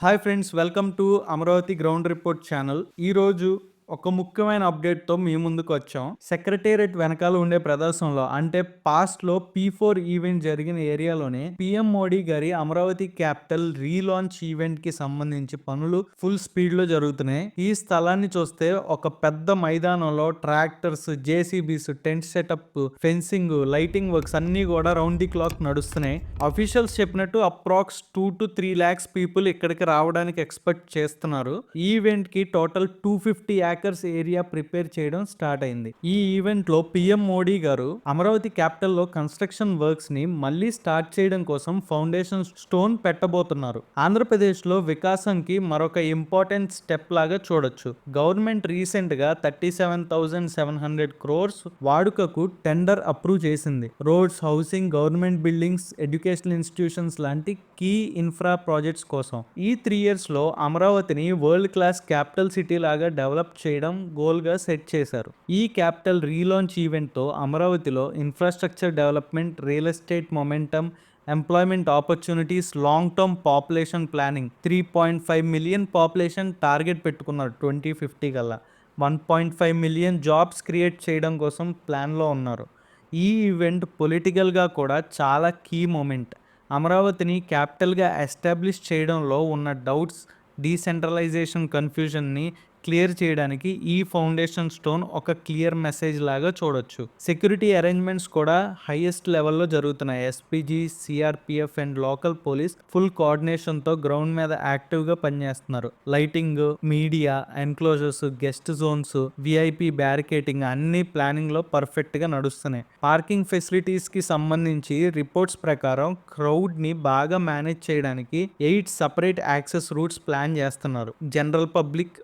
Hi friends welcome to Amaravati ground report channel ఈరోజు ఒక ముఖ్యమైన అప్డేట్తో మీ ముందుకు వచ్చాం. సెక్రటేరియట్ వెనకాల ఉండే ప్రదేశంలో అంటే పాస్ట్లో పీ ఫోర్ ఈవెంట్ జరిగిన ఏరియాలోనే పిఎం మోడీ గారి అమరావతి క్యాపిటల్ రీలాంచ్ ఈవెంట్కి సంబంధించి పనులు ఫుల్ స్పీడ్లో జరుగుతున్నాయి. ఈ స్థలాన్ని చూస్తే ఒక పెద్ద మైదానంలో tractors JCBs tent setup fencing lighting works అన్ని కూడా రౌండ్ ది క్లాక్ నడుస్తున్నాయి. అఫీషియల్స్ చెప్పినట్టు approx two to three lakhs people ఇక్కడికి రావడానికి ఎక్స్పెక్ట్ చేస్తున్నారు. ఈవెంట్కి ఈవెంట్కి total two fifty acres area prepare చేయడం స్టార్ట్ అయింది. ఈ ఈవెంట్లో పిఎం మోడీ గారు అమరావతి క్యాపిటల్లో కన్స్ట్రక్షన్ వర్క్స్ని మళ్ళీ స్టార్ట్ చేయడం కోసం ఫౌండేషన్ స్టోన్ పెట్టబోతున్నారు. ఆంధ్రప్రదేశ్లో వికాసంకి మరొక ఇంపార్టెంట్ స్టెప్ లాగా చూడొచ్చు. గవర్నమెంట్ రీసెంట్గా thirty seven thousand seven hundred crores వాడుకకు tender approve చేసింది. Roads housing government buildings educational institutions లాంటి కీ ఇన్ఫ్రా ప్రాజెక్ట్స్ కోసం ఈ త్రీ ఇయర్స్లో అమరావతిని వరల్డ్ క్లాస్ క్యాపిటల్ సిటీ లాగా డెవలప్ చేయడం గోల్గా సెట్ చేశారు. ఈ క్యాపిటల్ రీలాంచ్ ఈవెంట్తో అమరావతిలో infrastructure development real estate momentum employment opportunities long term population planning three point five million population target పెట్టుకున్నారు ట్వంటీ ఫిఫ్టీ కల్లా. One point five million jobs create చేయడం కోసం ప్లాన్లో ఉన్నారు. ఈ ఈవెంట్ పొలిటికల్గా కూడా చాలా కీ మూమెంట్. అమరావతిని క్యాపిటల్గా ఎస్టాబ్లిష్ చేయడంలో ఉన్న డౌట్స్ డీసెంట్రలైజేషన్ కన్ఫ్యూజన్ని క్లియర్ చేయడానికి ఈ ఫౌండేషన్ స్టోన్ ఒక క్లియర్ మెసేజ్ లాగా చూడొచ్చు. సెక్యూరిటీ అరేంజ్మెంట్స్ కూడా హైయెస్ట్ లెవెల్లో జరుగుతున్నాయి. SPG CRPF and local police full కోఆర్డినేషన్తో ground మీద యాక్టివ్గా పనిచేస్తున్నారు. Lighting media enclosures guest zones VIP barricading అన్ని ప్లానింగ్లో పర్ఫెక్ట్గా నడుస్తున్నాయి. పార్కింగ్ ఫెసిలిటీస్కి సంబంధించి రిపోర్ట్స్ ప్రకారం క్రౌడ్ని బాగా మేనేజ్ చేయడానికి eight separate access routes plan చేస్తున్నారు. జనరల్ పబ్లిక్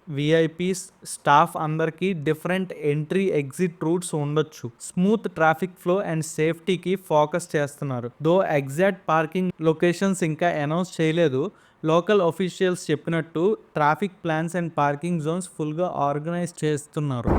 వీఐపీస్ స్టాఫ్ అందరికీ డిఫరెంట్ ఎంట్రీ ఎగ్జిట్ రూట్స్ ఉండొచ్చు. స్మూత్ ట్రాఫిక్ ఫ్లో అండ్ సేఫ్టీకి ఫోకస్ చేస్తున్నారు. దో ఎగ్జాక్ట్ పార్కింగ్ లొకేషన్స్ ఇంకా అనౌన్స్ చేయలేదు. లోకల్ ఒఫీషియల్స్ చెప్పినట్టు traffic plans and parking zones ఫుల్గా ఆర్గనైజ్ చేస్తున్నారు.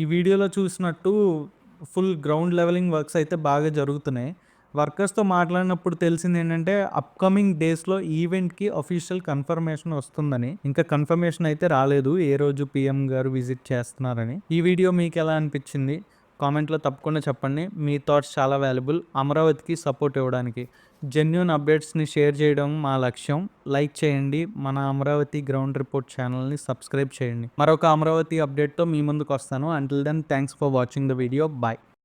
ఈ వీడియోలో చూసినట్టు ఫుల్ గ్రౌండ్ లెవెలింగ్ వర్క్స్ అయితే బాగా జరుగుతున్నాయి. వర్కర్స్తో మాట్లాడినప్పుడు తెలిసింది ఏంటంటే అప్కమింగ్ డేస్లో ఈవెంట్కి అఫీషియల్ కన్ఫర్మేషన్ వస్తుందని. ఇంకా కన్ఫర్మేషన్ అయితే రాలేదు. ఏ రోజు పిఎం గారు విజిట్ చేస్తున్నారని. ఈ వీడియో మీకు ఎలా అనిపించింది? కామెంట్లో తప్పకుండా చెప్పండి. మీ థాట్స్ చాలా వాల్యుబుల్ అమరావతికి సపోర్ట్ ఇవ్వడానికి. జెన్యున్ అప్డేట్స్ని షేర్ చేయడం మా లక్ష్యం. లైక్ చేయండి. మన అమరావతి గ్రౌండ్ రిపోర్ట్ ఛానల్ని సబ్స్క్రైబ్ చేయండి. మరొక అమరావతి అప్డేట్తో మీ ముందుకు వస్తాను. Until then thanks for watching the video bye